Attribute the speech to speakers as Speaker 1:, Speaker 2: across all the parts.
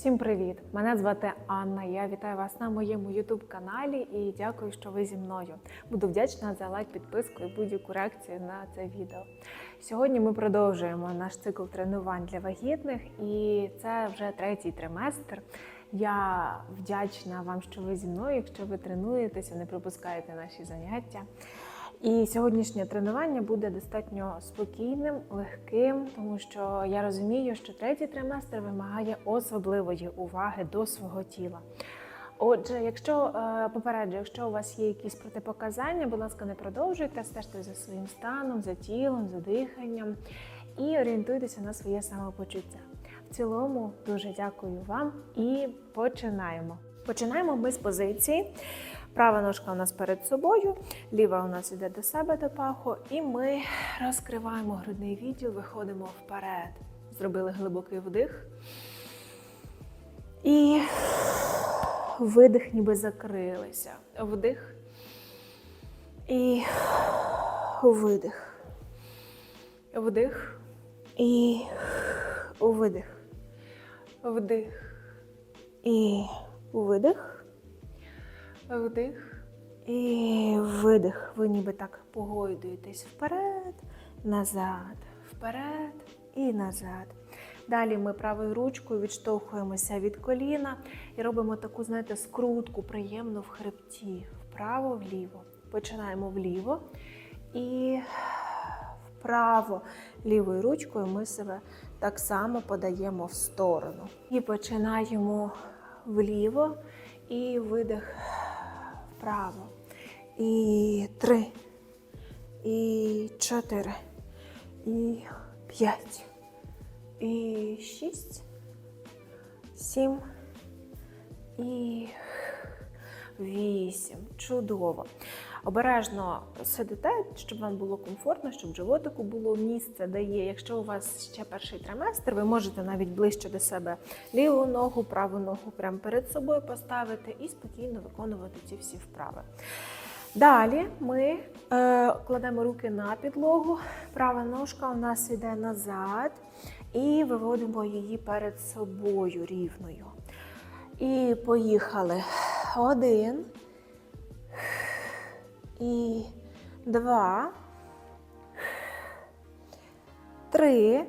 Speaker 1: Всім привіт! Мене звати Анна. Я вітаю вас на моєму youtube каналі і дякую, що ви зі мною. Буду вдячна за лайк, підписку і будь-яку реакцію на це відео. Сьогодні ми продовжуємо наш цикл тренувань для вагітних, і це вже третій триместр. Я вдячна вам, що ви зі мною. Якщо ви тренуєтеся, не пропускаєте наші заняття. І сьогоднішнє тренування буде достатньо спокійним, легким, тому що я розумію, що третій триместр вимагає особливої уваги до свого тіла. Отже, якщо е, попереджу, якщо у вас є якісь протипоказання, будь ласка, не продовжуйте, стежте за своїм станом, за тілом, за диханням і орієнтуйтеся на своє самопочуття. В цілому дуже дякую вам і починаємо. Починаємо ми з позиції. Права ножка у нас перед собою, ліва у нас йде до себе до паху, і ми розкриваємо грудний відділ, виходимо вперед. Зробили глибокий вдих. І видих, ніби закрилися. Вдих. І видих. Вдих. І видих. Вдих. І видих. Вдих і видих. Ви ніби так погойдуєтесь вперед, назад, вперед і назад. Далі ми правою ручкою відштовхуємося від коліна і робимо таку, знаєте, скрутку приємно в хребті. Вправо, вліво. Починаємо вліво і вправо. Лівою ручкою ми себе так само подаємо в сторону. І починаємо вліво і видих вправо. І три, і чотири, і п'ять, і шість, сім, і вісім. Чудово. Обережно сидите, щоб вам було комфортно, щоб животику було місце, де є. Якщо у вас ще перший триместр, ви можете навіть ближче до себе ліву ногу, праву ногу прямо перед собою поставити і спокійно виконувати ці всі вправи. Далі ми е, кладемо руки на підлогу, права ножка у нас йде назад і виводимо її перед собою рівною. І поїхали. Один. І два. Три.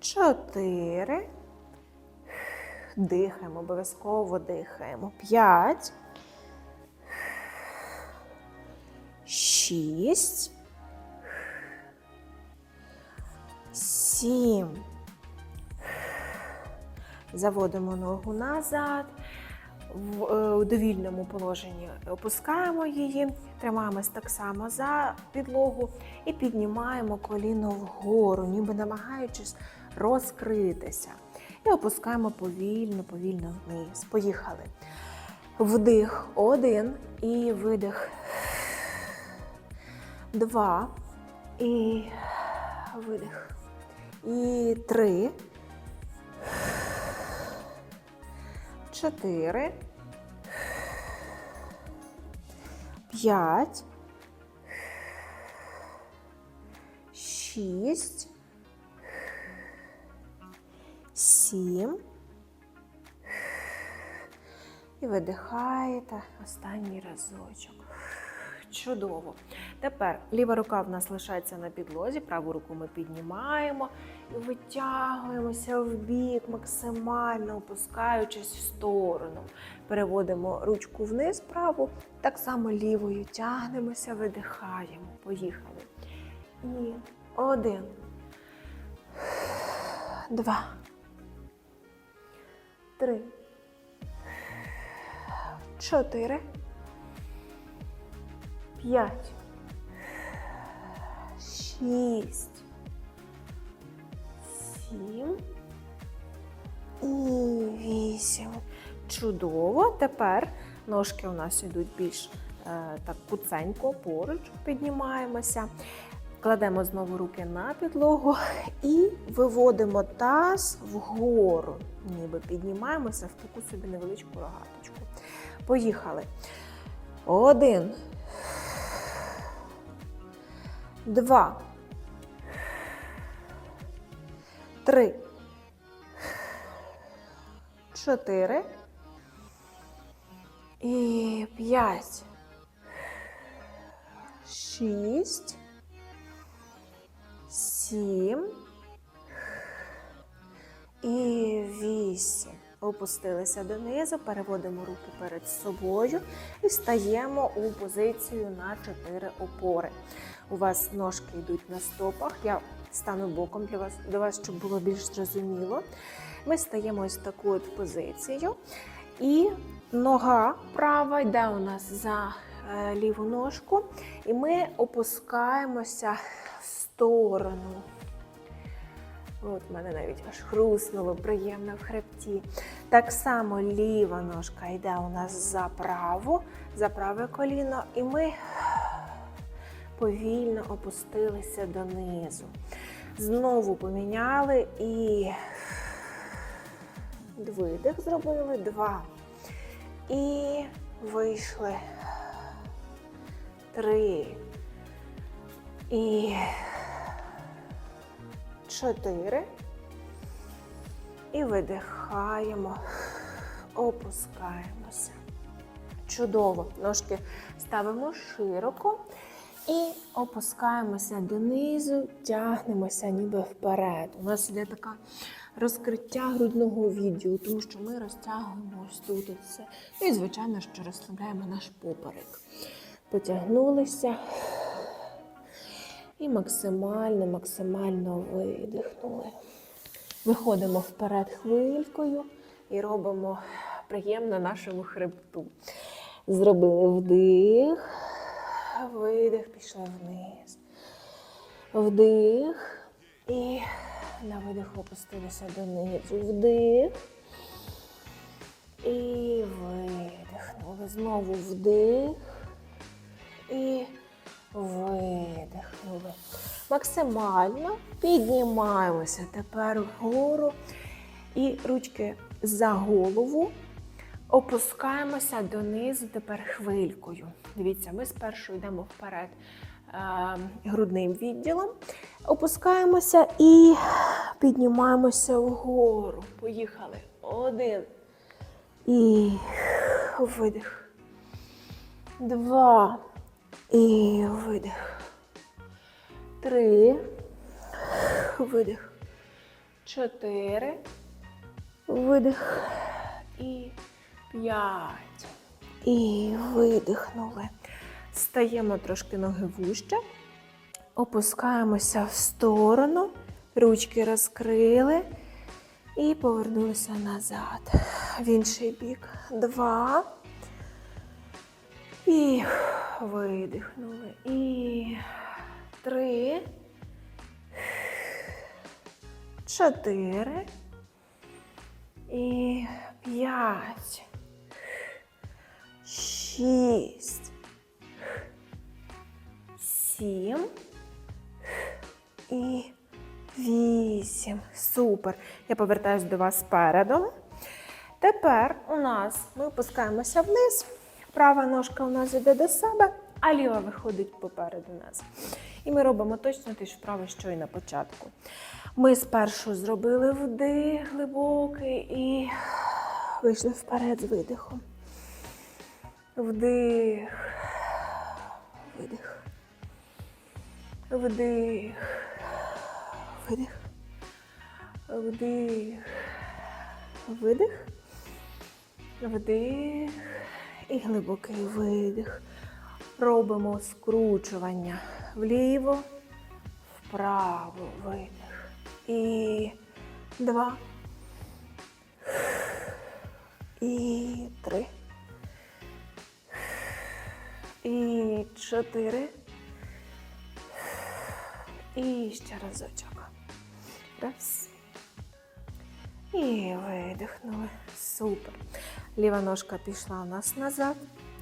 Speaker 1: Чотири. Дихаємо, обов'язково дихаємо. П'ять. Шість. Сім. Заводимо ногу назад. В е, довільному положенні опускаємо її, тримаємось так само за підлогу і піднімаємо коліно вгору, ніби намагаючись розкритися. І опускаємо повільно, повільно вниз. Поїхали. Вдих один і видих. Два. І видих. І три. Чотири. П'ять. Шість. Сім. І видихаєте останній разочок. Чудово. Тепер ліва рука в нас лишається на підлозі, праву руку ми піднімаємо і витягуємося в бік, максимально опускаючись в сторону. Переводимо ручку вниз праву, так само лівою тягнемося, видихаємо. Поїхали. І один. Два. Три. Чотири. П'ять. Шість. Сім. І вісім. Чудово. Тепер ножки у нас йдуть більш е, так куценько, поруч піднімаємося. Кладемо знову руки на підлогу і виводимо таз вгору, ніби піднімаємося в таку собі невеличку рогаточку. Поїхали. Один. Два. Три. чотири. І п'ять. Шість. Сім. І вісім. Опустилися донизу, переводимо руки перед собою і стаємо у позицію на 4 опори. У вас ножки йдуть на стопах. Я стану боком для вас, для вас, щоб було більш зрозуміло. Ми стаємо ось от позицію. І нога права йде у нас за е, ліву ножку, і ми опускаємося в сторону. От мене навіть аж хруснуло приємно в хребті. Так само ліва ножка йде у нас за праву, за праве коліно, і ми повільно опустилися донизу. Знову поміняли і видих зробили, два. І вийшли. Три. І чотири. І видихаємо, опускаємося. Чудово. Ножки ставимо широко і опускаємося донизу, тягнемося ніби вперед. У нас іде таке розкриття грудного відділу, тому що ми розтягуємо ось тут от все. Ну і, звичайно, що розслабляємо наш поперек. Потягнулися. І максимально, максимально видихнули. Виходимо вперед хвилькою і робимо приємно нашому хребту. Зробили вдих, видих, пішли вниз. Вдих і на видих опустилися донизу. Вдих. І видихнули. Знову вдих. І видихнули. Максимально піднімаємося тепер вгору. І ручки за голову. Опускаємося донизу тепер хвилькою. Дивіться, ми спершу йдемо вперед е, грудним відділом. Опускаємося і піднімаємося вгору. Поїхали. Один. І видих. Два. І видих. Три. Видих. Чотири. Видих. І п'ять. І видихнули. Стаємо трошки ноги вужче. Опускаємося в сторону. Ручки розкрили. І повернулися назад. В інший бік. Два. І видихнули. І три. Чотири. І п'ять. Шість. Сім. І вісім. Супер. Я повертаюсь до вас спереду. Тепер у нас ми опускаємося вниз. Права ножка у нас йде до себе, а ліва виходить попереду нас. І ми робимо точно те ж вправо, що і на початку. Ми спершу зробили вдих глибокий і вийшли вперед з видихом. Вдих, видих. Вдих, видих. Вдих, видих. Вдих і глибокий видих. Робимо скручування вліво, вправо, видих. І два. І три. І чотири. І ще разочок. Раз. І видихнули. Супер. Ліва ножка пішла у нас назад.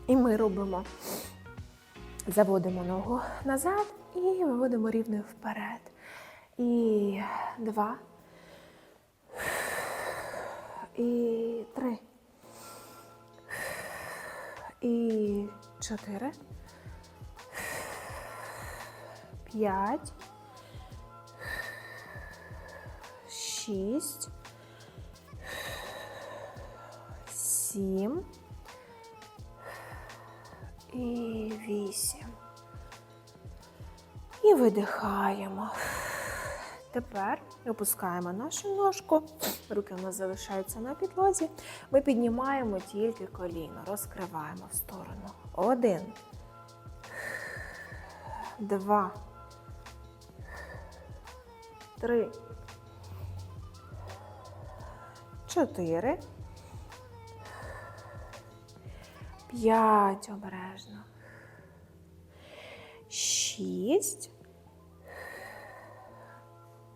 Speaker 1: І ми робимо, заводимо ногу назад і виводимо рівно вперед. І два. І три. І чотири. П'ять. Шість. сім. І вісім. І видихаємо. Тепер опускаємо нашу ножку. Руки у нас залишаються на підлозі. Ми піднімаємо тільки коліно, розкриваємо в сторону. Один. Два. Три. Чотири. П'ять обережно. Шість.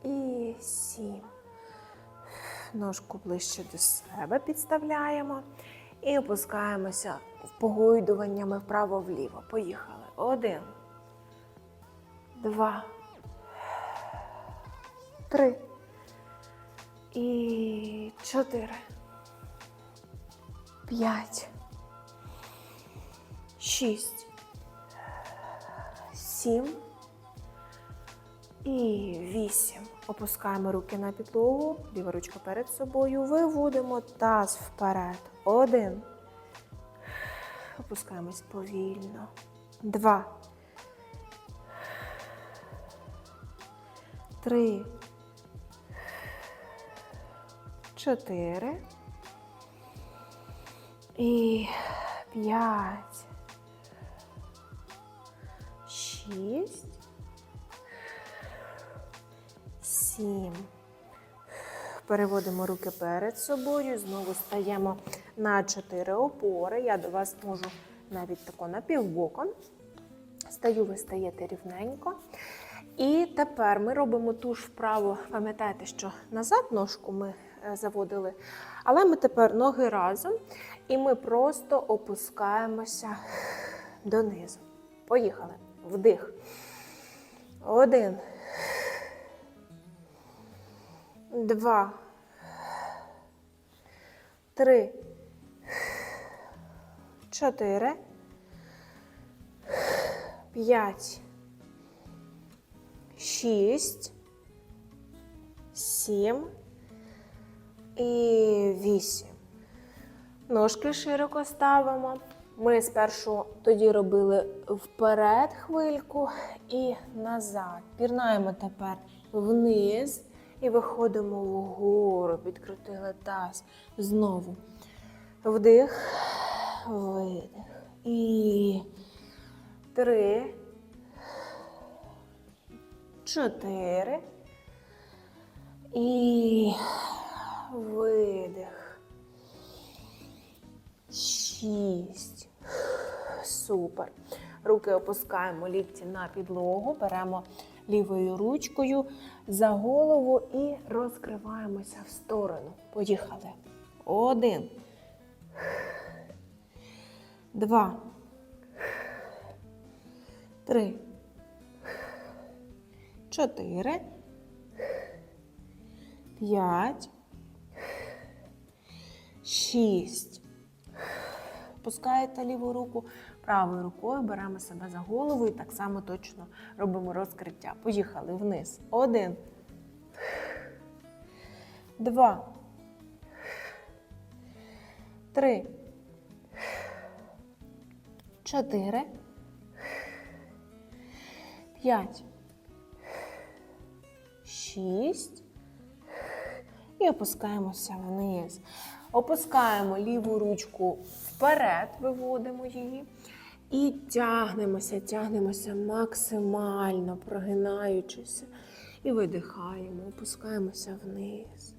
Speaker 1: І сім. Ножку ближче до себе підставляємо і опускаємося погойдуваннями вправо-вліво. Поїхали. Один. Два. Три. І чотири. П'ять. Шість. Сім. І вісім. Опускаємо руки на підлогу, ліва ручка перед собою. Виводимо таз вперед. Один. Опускаємось повільно. Два. Три. Чотири. І п'ять. Шість. Сім. Переводимо руки перед собою. Знову стаємо на чотири опори. Я до вас можу навіть тако напівбоком. Стаю, ви стаєте рівненько. І тепер ми робимо ту ж вправу. Пам'ятаєте, що назад ножку ми е, заводили, але ми тепер ноги разом, і ми просто опускаємося донизу. Поїхали. Вдих. Один. Два. Три. Чотири. П'ять. Шість. Сім. І вісім. Ножки широко ставимо. Ми спершу тоді робили вперед хвильку і назад. Пірнаємо тепер вниз і виходимо вгору. Підкрутили таз. Знову. Вдих, видих. І три. Чотири. І видих. Шість. Супер. Руки опускаємо лікті на підлогу, беремо лівою ручкою за голову і розкриваємося в сторону. Поїхали. Один. Два. Три. Чотири. П'ять. Шість. Пускаєте ліву руку, правою рукою беремо себе за голову і так само точно робимо розкриття. Поїхали вниз. Один. Два. Три. Чотири. П'ять. Шість. І опускаємося вниз. Опускаємо ліву ручку вперед, виводимо її. І тягнемося, тягнемося максимально, прогинаючися. І видихаємо, опускаємося вниз.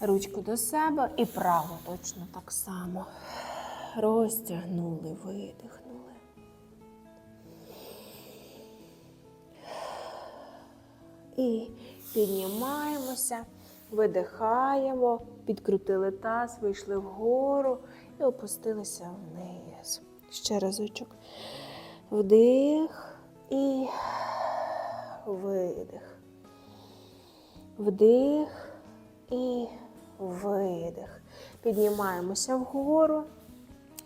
Speaker 1: Ручку до себе і право точно так само. Розтягнули, видихнули. І піднімаємося, видихаємо, підкрутили таз, вийшли вгору і опустилися вниз. Ще разочок. Вдих і видих. Вдих і видих. Піднімаємося вгору,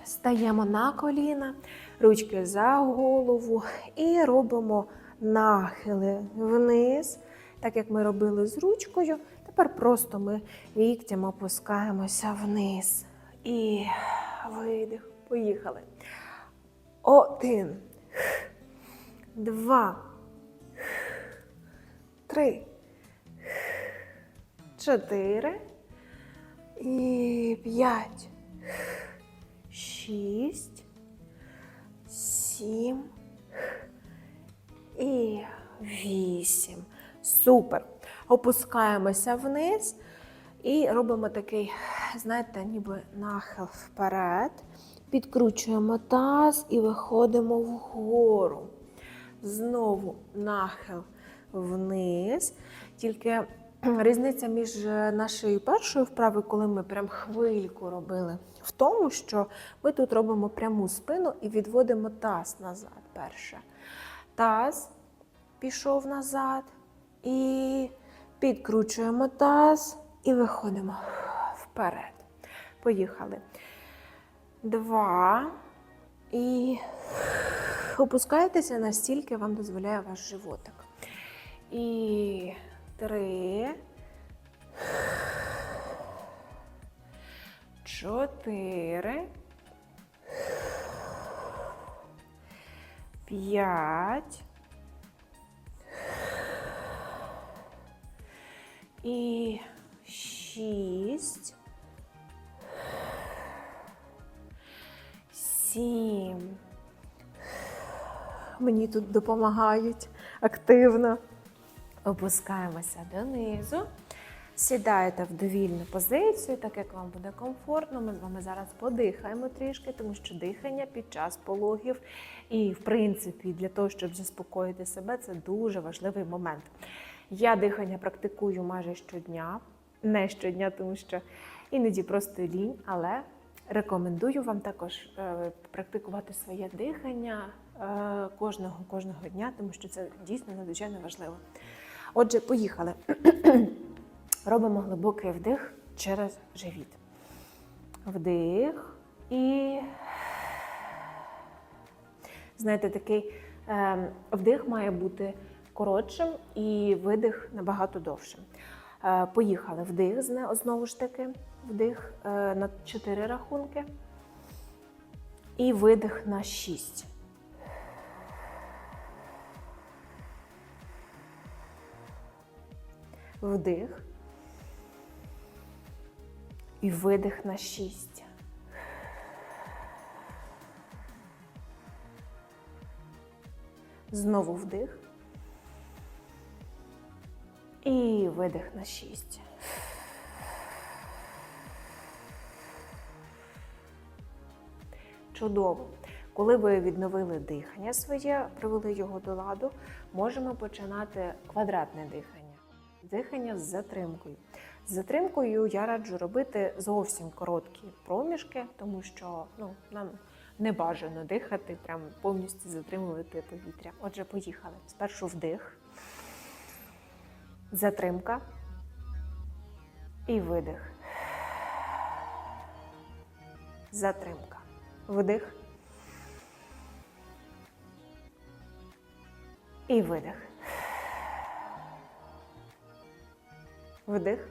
Speaker 1: стаємо на коліна, ручки за голову і робимо нахили вниз, так як ми робили з ручкою. Тепер просто ми ліктям опускаємося вниз. І видих. Поїхали. Один. Два. Три. Чотири. І п'ять. Шість. Сім. І вісім. Супер. Опускаємося вниз і робимо такий, знаєте, ніби нахил вперед. Підкручуємо таз і виходимо вгору. Знову нахил вниз. Тільки різниця між нашою першою вправою, коли ми прям хвильку робили, в тому, що ми тут робимо пряму спину і відводимо таз назад. Перше. Таз пішов назад. І підкручуємо таз і виходимо вперед. Поїхали. Два. І опускаєтеся настільки вам дозволяє ваш животик. І три. Чотири. П'ять. І шість. Сім. Мені тут допомагають активно. Опускаємося донизу. Сідаєте в довільну позицію, так як вам буде комфортно. Ми з вами зараз подихаємо трішки, тому що дихання під час пологів. І, в принципі, для того, щоб заспокоїти себе, це дуже важливий момент. Я дихання практикую майже щодня, не щодня, тому що іноді просто лінь, але рекомендую вам також е, практикувати своє дихання е, кожного, кожного дня, тому що це дійсно надзвичайно важливо. Отже, поїхали. Робимо глибокий вдих через живіт. Вдих і, знаєте, такий е, вдих має бути коротшим і видих набагато довшим. Е, Поїхали. Вдих знову ж таки, вдих е, на 4 рахунки. І видих на 6. Вдих. І видих на 6. Знову вдих. І видих на 6. Чудово. Коли ви відновили дихання своє, привели його до ладу, можемо починати квадратне дихання. Дихання з затримкою. З затримкою я раджу робити зовсім короткі проміжки, тому що ну, нам не бажано дихати, прям повністю затримувати повітря. Отже, поїхали. Спершу вдих, затримка і видих. Затримка. Вдих. І видих. Вдих.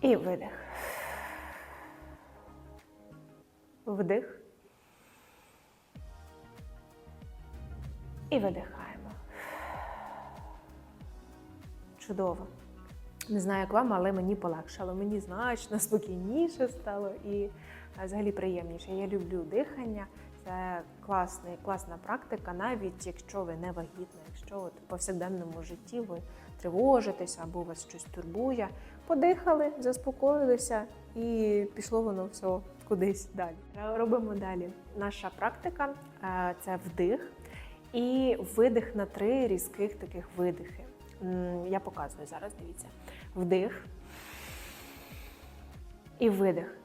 Speaker 1: І видих. Вдих. І видихаємо. Чудово. Не знаю, як вам, але мені полегшало. Мені значно спокійніше стало і е, взагалі приємніше. Я люблю дихання. Це класний, класна практика, навіть якщо ви не вагітна, якщо от в повсякденному житті ви тривожитеся або вас щось турбує. Подихали, заспокоїлися і пішло воно все кудись далі. Робимо далі. Наша практика е, це вдих і видих на три різких таких видихи. Я показую зараз, дивіться. Вдих і видих.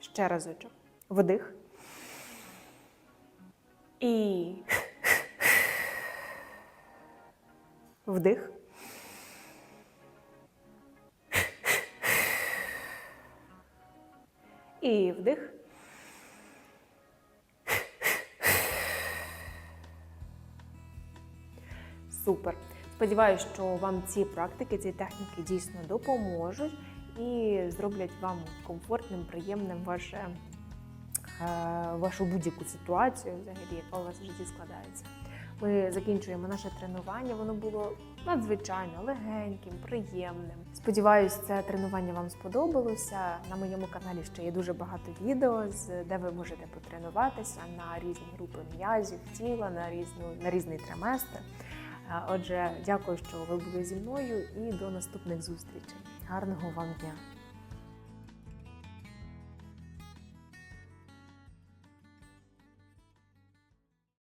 Speaker 1: Ще разочок. Вдих. І вдих. І вдих. Супер! Сподіваюсь, що вам ці практики, ці техніки дійсно допоможуть і зроблять вам комфортним, приємним ваше, е, вашу будь-яку ситуацію, взагалі, яка у вас в житті складається. Ми закінчуємо наше тренування. Воно було надзвичайно легеньким, приємним. Сподіваюсь, це тренування вам сподобалося. На моєму каналі ще є дуже багато відео, де ви можете потренуватися на різні групи м'язів, тіла, на різну на різний триместр. Отже, дякую, що ви були зі мною, і до наступних зустрічей. Гарного вам дня!